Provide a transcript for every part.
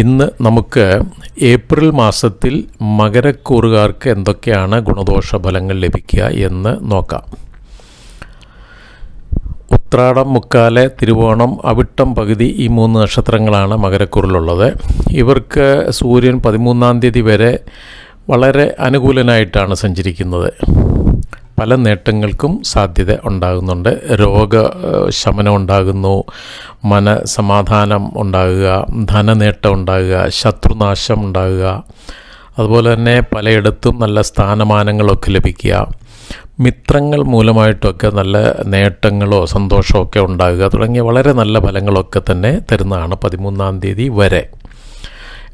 ഇന്ന് നമുക്ക് ഏപ്രിൽ മാസത്തിൽ മകരക്കൂറുകാർക്ക് എന്തൊക്കെയാണ് ഗുണദോഷ ഫലങ്ങൾ ലഭിക്കുക എന്ന് നോക്കാം. ഉത്രാടം മുക്കാലെ തിരുവോണം അവിട്ടം പകുതി ഈ മൂന്ന് നക്ഷത്രങ്ങളാണ് മകരക്കൂറിലുള്ളത്. ഇവർക്ക് സൂര്യൻ പതിമൂന്നാം തീയതി വരെ വളരെ അനുകൂലനായിട്ടാണ് സഞ്ചരിക്കുന്നത്. പല നേട്ടങ്ങൾക്കും സാധ്യത ഉണ്ടാകുന്നുണ്ട്. രോഗ ശമനം ഉണ്ടാകുന്നു മനസമാധാനം ഉണ്ടാകുക ധനനേട്ടം ഉണ്ടാകുക ശത്രുനാശം ഉണ്ടാകുക. അതുപോലെ തന്നെ പലയിടത്തും നല്ല സ്ഥാനമാനങ്ങളൊക്കെ ലഭിക്കുക. മിത്രങ്ങൾ മൂലമായിട്ടൊക്കെ നല്ല നേട്ടങ്ങളോ സന്തോഷമോ ഒക്കെ ഉണ്ടാകുക തുടങ്ങിയ വളരെ നല്ല ഫലങ്ങളൊക്കെ തന്നെ തരുന്നതാണ് പതിമൂന്നാം തീയതി വരെ.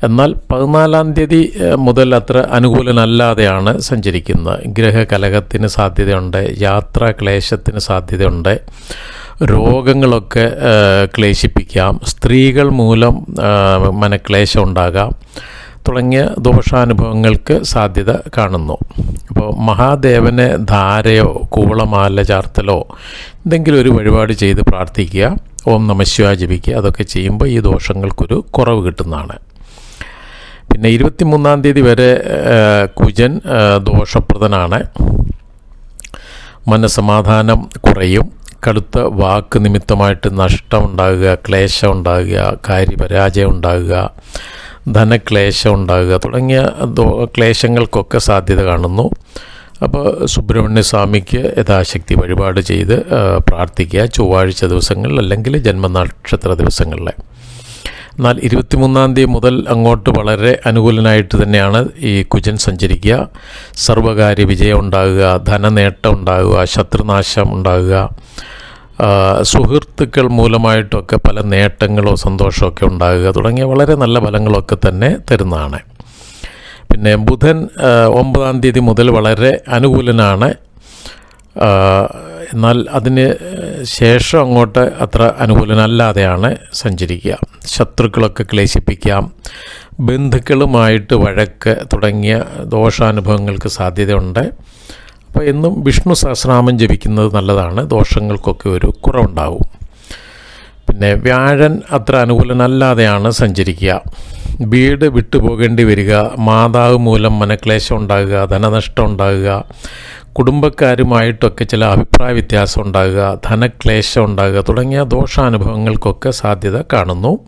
എന്നാൽ പതിനാലാം തീയതി മുതൽ അത്ര അനുകൂലനല്ലാതെയാണ് സഞ്ചരിക്കുന്നത്. ഗ്രഹകലഹത്തിന് സാധ്യതയുണ്ട് യാത്രാ ക്ലേശത്തിന് സാധ്യതയുണ്ട് രോഗങ്ങളൊക്കെ ക്ലേശിപ്പിക്കാം സ്ത്രീകൾ മൂലം മനക്ലേശം ഉണ്ടാകാം തുടങ്ങിയ ദോഷാനുഭവങ്ങൾക്ക് സാധ്യത കാണുന്നു. അപ്പോൾ മഹാദേവനെ ധാരയോ കൂവളമാല ചാർത്തലോ എന്തെങ്കിലും ഒരു വഴിപാട് ചെയ്ത് പ്രാർത്ഥിക്കുക ഓം നമശിവ ജപിക്കുക അതൊക്കെ ചെയ്യുമ്പോൾ ഈ ദോഷങ്ങൾക്കൊരു കുറവ് കിട്ടുന്നതാണ്. പിന്നെ ഇരുപത്തിമൂന്നാം തീയതി വരെ കുജൻ ദോഷപ്രദനാണ്. മനസമാധാനം കുറയും. കടുത്ത വാക്ക് നിമിത്തമായിട്ട് നഷ്ടം ഉണ്ടാകുക ക്ലേശം ഉണ്ടാകുക കാര്യപരാജയം ഉണ്ടാകുക ധനക്ലേശം ഉണ്ടാകുക തുടങ്ങിയ ക്ലേശങ്ങൾക്കൊക്കെ സാധ്യത കാണുന്നു. അപ്പോൾ സുബ്രഹ്മണ്യ സ്വാമിക്ക് യഥാശക്തി വഴിപാട് ചെയ്ത് പ്രാർത്ഥിക്കുക. ചൊവ്വാഴ്ച ദിവസങ്ങളിൽ അല്ലെങ്കിൽ ജന്മനക്ഷത്ര ദിവസങ്ങളിൽ. എന്നാൽ ഇരുപത്തിമൂന്നാം തീയതി മുതൽ അങ്ങോട്ട് വളരെ അനുകൂലനായിട്ട് തന്നെയാണ് ഈ കുജൻ സഞ്ചരിക്കുക. സർവകാര്യ വിജയം ഉണ്ടാകുക ധനനേട്ടം ഉണ്ടാകുക ശത്രുനാശം ഉണ്ടാകുക. സുഹൃത്തുക്കൾ മൂലമായിട്ടൊക്കെ പല നേട്ടങ്ങളോ സന്തോഷമൊക്കെ ഉണ്ടാകുക തുടങ്ങിയ വളരെ നല്ല ഫലങ്ങളൊക്കെ തന്നെ തരുന്നതാണ്. പിന്നെ ബുധൻ ഒമ്പതാം തീയതി മുതൽ വളരെ അനുകൂലനാണ്. എന്നാൽ അതിന് ശേഷം അങ്ങോട്ട് അത്ര അനുകൂലനല്ലാതെയാണ് സഞ്ചരിക്കുക. ശത്രുക്കളൊക്കെ ക്ലേശിപ്പിക്കാം ബന്ധുക്കളുമായിട്ട് വഴക്ക് തുടങ്ങിയ ദോഷാനുഭവങ്ങൾക്ക് സാധ്യതയുണ്ട്. അപ്പോൾ എന്നും വിഷ്ണു സഹസ്രനാമം ജപിക്കുന്നത് നല്ലതാണ്. ദോഷങ്ങൾക്കൊക്കെ ഒരു കുറവുണ്ടാവും. പിന്നെ വ്യാഴൻ അത്ര അനുകൂലനല്ലാതെയാണ് സഞ്ചരിക്കുക. വീട് വിട്ടുപോകേണ്ടി വരിക. മാതാവ് മൂലം മനക്ലേശം ഉണ്ടാകുക. ധനനഷ്ടം ഉണ്ടാകുക. കുടുംബക്കാരുമായിട്ടൊക്കെ ചില അഭിപ്രായ വ്യത്യാസം ഉണ്ടാകുക ധനക്ലേശം ഉണ്ടാകുക തുടങ്ങിയ ദോഷാനുഭവങ്ങൾക്കൊക്കെ സാധ്യത കാണുന്നു.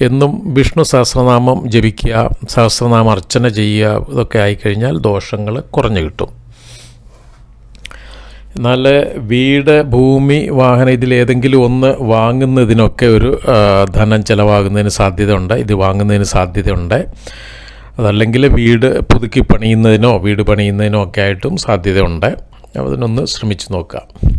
എന്നും വിഷ്ണു സഹസ്രനാമം ജപിക്കുക സഹസ്രനാമം അർച്ചന ചെയ്യുക ഇതൊക്കെ ആയിക്കഴിഞ്ഞാൽ ദോഷങ്ങൾ കുറഞ്ഞു കിട്ടും. എന്നാൽ വീട് ഭൂമി വാഹനം ഇതിൽ ഏതെങ്കിലും ഒന്ന് വാങ്ങുന്നതിനൊക്കെ ഒരു ധനം ചിലവാകുന്നതിന് സാധ്യതയുണ്ട്. ഇത് വാങ്ങുന്നതിന് സാധ്യതയുണ്ട്. അതല്ലെങ്കിൽ വീട് പുതുക്കി പണിയുന്നതിനോ വീട് പണിയുന്നതിനോ ഒക്കെ ആയിട്ടും സാധ്യതയുണ്ട്. അതിനൊന്ന് ശ്രമിച്ചു നോക്കാം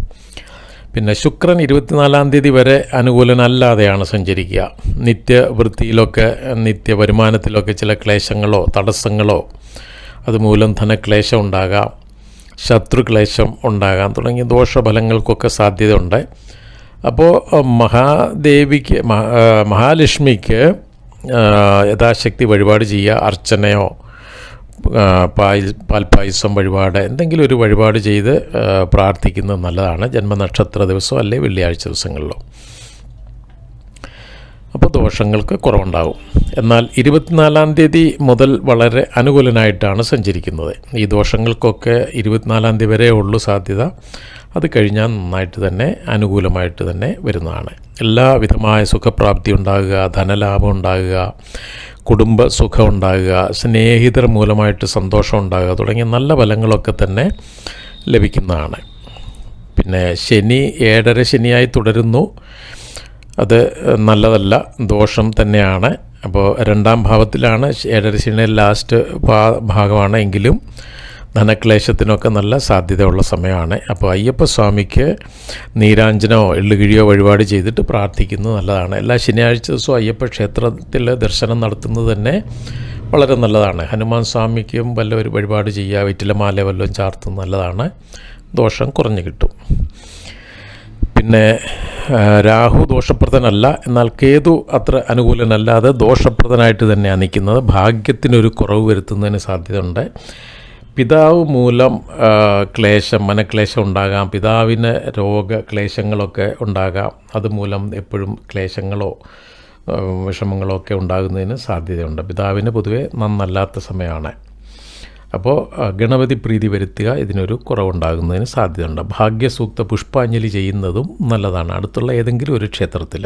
പിന്നെ ശുക്രൻ ഇരുപത്തിനാലാം തീയതി വരെ അനുകൂലനല്ലാതെയാണ് സഞ്ചരിക്കുക. നിത്യവൃത്തിയിലൊക്കെ നിത്യ വരുമാനത്തിലൊക്കെ ചില ക്ലേശങ്ങളോ തടസ്സങ്ങളോ അതുമൂലം ധനക്ലേശം ഉണ്ടാകാം ശത്രുക്ലേശം ഉണ്ടാകാം തുടങ്ങിയ ദോഷഫലങ്ങൾക്കൊക്കെ സാധ്യതയുണ്ട്. അപ്പോൾ മഹാദേവിക്ക് മഹാ- മഹാലക്ഷ്മിക്ക് യഥാശക്തി വഴിപാട് ചെയ്യുക അർച്ചനയോ പായ പാൽപ്പായസം വഴിപാട് എന്തെങ്കിലും ഒരു വഴിപാട് ചെയ്ത് പ്രാർത്ഥിക്കുന്നത് നല്ലതാണ്. ജന്മനക്ഷത്ര ദിവസം അല്ലെ വെള്ളിയാഴ്ച ദിവസങ്ങളിലോ. അപ്പോൾ ദോഷങ്ങൾക്ക് കുറവുണ്ടാകും. എന്നാൽ ഇരുപത്തിനാലാം തീയതി മുതൽ വളരെ അനുകൂലനായിട്ടാണ് സഞ്ചരിക്കുന്നത്. ഈ ദോഷങ്ങൾക്കൊക്കെ ഇരുപത്തിനാലാം തീയതി വരെ ഉള്ളൂ സാധ്യത. അത് കഴിഞ്ഞാൽ നന്നായിട്ട് തന്നെ അനുകൂലമായിട്ട് തന്നെ വരുന്നതാണ്. എല്ലാവിധമായ സുഖപ്രാപ്തി ഉണ്ടാകുക ധനലാഭം ഉണ്ടാകുക കുടുംബ സുഖം ഉണ്ടാകുക സ്നേഹിതർ മൂലമായിട്ട് സന്തോഷം ഉണ്ടാകുക തുടങ്ങിയ നല്ല ഫലങ്ങളൊക്കെ തന്നെ ലഭിക്കുന്നതാണ്. പിന്നെ ശനി ഏഴര ശനിയായി തുടരുന്നു. അത് നല്ലതല്ല ദോഷം തന്നെയാണ്. അപ്പോൾ രണ്ടാം ഭാവത്തിലാണ് ഏഴര ശനിയുടെ ലാസ്റ്റ് ഭാഗമാണ് എങ്കിലും ധനക്ലേശത്തിനൊക്കെ നല്ല സാധ്യതയുള്ള സമയമാണ്. അപ്പോൾ അയ്യപ്പ സ്വാമിക്ക് നീരാഞ്ജനോ എള്ളുകിഴിയോ വഴിപാട് ചെയ്തിട്ട് പ്രാർത്ഥിക്കുന്നത് നല്ലതാണ്. എല്ലാ ശനിയാഴ്ച ദിവസവും അയ്യപ്പ ക്ഷേത്രത്തിൽ ദർശനം നടത്തുന്നത് തന്നെ വളരെ നല്ലതാണ്. ഹനുമാൻ സ്വാമിക്കും വല്ല ഒരു വഴിപാട് ചെയ്യുക വെറ്റിലമാല വല്ലതും ചാർത്തുന്നത് നല്ലതാണ്. ദോഷം കുറഞ്ഞു കിട്ടും. പിന്നെ രാഹു ദോഷപ്രദനല്ല. എന്നാൽ കേതു അത്ര അനുകൂലനല്ലാതെ ദോഷപ്രദനായിട്ട് തന്നെയാണ് നിൽക്കുന്നത്. ഭാഗ്യത്തിനൊരു കുറവ് വരുത്തുന്നതിന് സാധ്യതയുണ്ട്. പിതാവ് മൂലം ക്ലേശം മനക്ലേശം ഉണ്ടാകാം. പിതാവിന് രോഗക്ലേശങ്ങളൊക്കെ ഉണ്ടാകാം. അതുമൂലം എപ്പോഴും ക്ലേശങ്ങളോ വിഷമങ്ങളോ ഒക്കെ ഉണ്ടാകുന്നതിന് സാധ്യതയുണ്ട്. പിതാവിന് പൊതുവെ നന്നല്ലാത്ത സമയമാണ്. അപ്പോൾ ഗണപതി പ്രീതി വരുത്തുക ഇതിനൊരു കുറവുണ്ടാകുന്നതിന് സാധ്യതയുണ്ട്. ഭാഗ്യസൂക്ത പുഷ്പാഞ്ജലി ചെയ്യുന്നതും നല്ലതാണ്. അടുത്തുള്ള ഏതെങ്കിലും ഒരു ക്ഷേത്രത്തിൽ